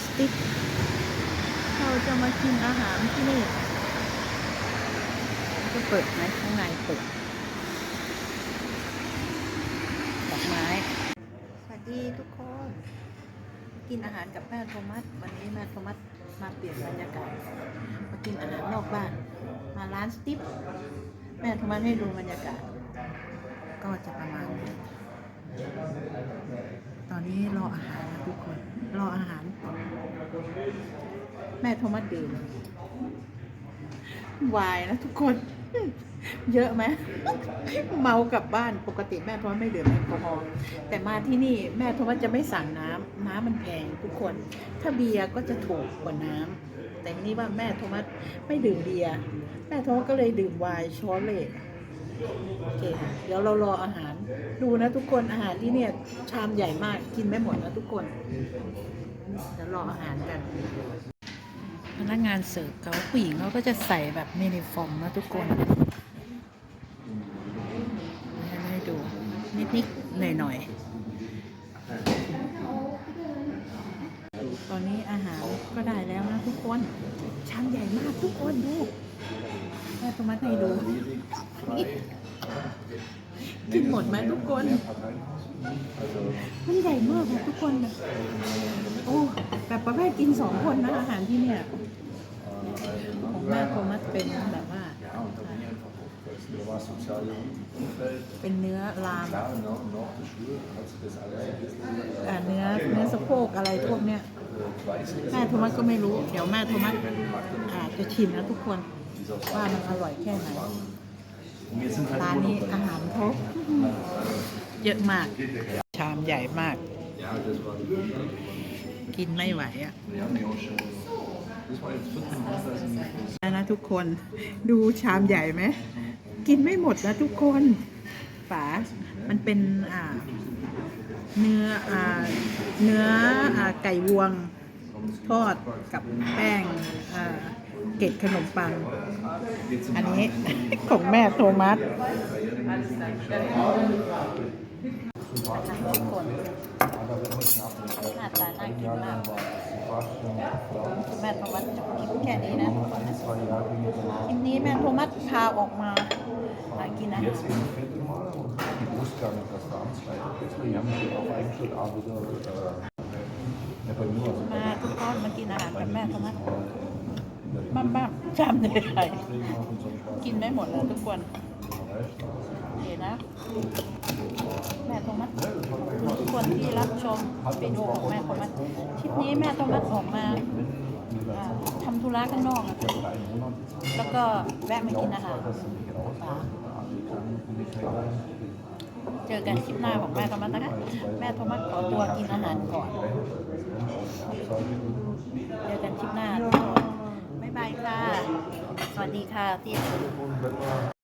สติ๊ก เราจะมากินอาหารที่นี่จะเปิดไหมข้างในเปิดดอกไม้ สวัสดีทุกคน กินอาหารกับแม่โทมัส วันนี้แม่โทมัสมาเปลี่ยนบรรยากาศ มากินอาหารนอกบ้าน มาร้านสติ๊ปแม่โทมัสให้ดูบรรยากาศ ก็จะประมาณนี้ตอนนี้รออาหารนะทุกคน แม่โทมัสดื่มวายนะทุกคน เยอะไหมเมากลับบ้านปกติแม่โทมัสไม่ดื่มแอลกอฮอล์แต่มาที่นี่แม่โทมัสจะไม่สั่งน้ำน้ำมันแพงทุกคน ถ้าเบียร์ก็จะถูกกว่าน้ำแต่นี่ว่าแม่โทมัสไม่ดื่มเบียร์แม่โทมัสก็เลยดื่มไวน์ช้อนเลยโอเคเดี๋ยวเรารออาหาร ดูนะทุกคนอาหารที่เนี่ยชามใหญ่มากกินไม่หมดนะทุกคนเดี๋ยวรออาหารกัน นักงานเสิร์ฟเขาผู้หญิงเขาก็จะใส่แบบมินิฟอร์มนะทุกคนให้ให้ดูนิดๆหน่อยๆ ตอนนี้อาหารก็ได้แล้วนะทุกคน ชามใหญ่มากทุกคนดูแม่โทมัสให้ดู กินหมดไหมทุกคน มันใหญ่มากเลยทุกคนนะโอ้แบบประเภทกินสองคนนะอาหารที่เนี่ยของแม่โทมัสเป็นแบบว่า เป็นเนื้อลามเนื้อเนื้อสะโพกอะไรพวกเนี้ยแม่โทมัสก็ไม่รู้ เดี๋ยวแม่โทมัสอาจจะชิมนะทุกคนว่ามันอร่อยแค่ไหนร้านนี้อาหารเขาเยอะมาก ชามใหญ่มาก กินไม่ไหวอะนะทุกคนดูชามใหญ่ไหม กินไม่หมดนะทุกคนฝามันเป็นอ่าเนื้ออ่าเนื้ออ่าไก่วงทอดกับแป้งอ่าเกล็ดขนมปัง อันนี้ ของแม่โทมัสทุกคนหน้าตาน่ากินมาก แม่โทมัสจะกินแค่นี้นะทุกคนนะคลิปนี้แม่โทมัสพาออกมาหากินอาหาร Jetzt bin ich fit immer und ich wusste gar nicht, dass da am 2. Deswegen haben wir auch eigentlich schon Abend wieder. Äh, ja, bei mir also มาทุกคนมากินอาหารกับแม่โทมัส in der บ้าบ้า ชามใหญ่ๆกินไม่หมดเลยทุกคนโอเคนะแม่โทมัสขอบคุณทุกคนที่รับชมวิดีโอของแม่โทมัสคลิปนี้แม่โทมัสออกมาอ่าทำธุระข้างนอกแล้วก็แวะมากินอาหารเจอกันคลิปหน้าของแม่โทมัสนะคะ แม่โทมัสขอตัวกินอาหารก่อน เจอกันคลิปหน้า ค่ะ สวัสดีค่ะที่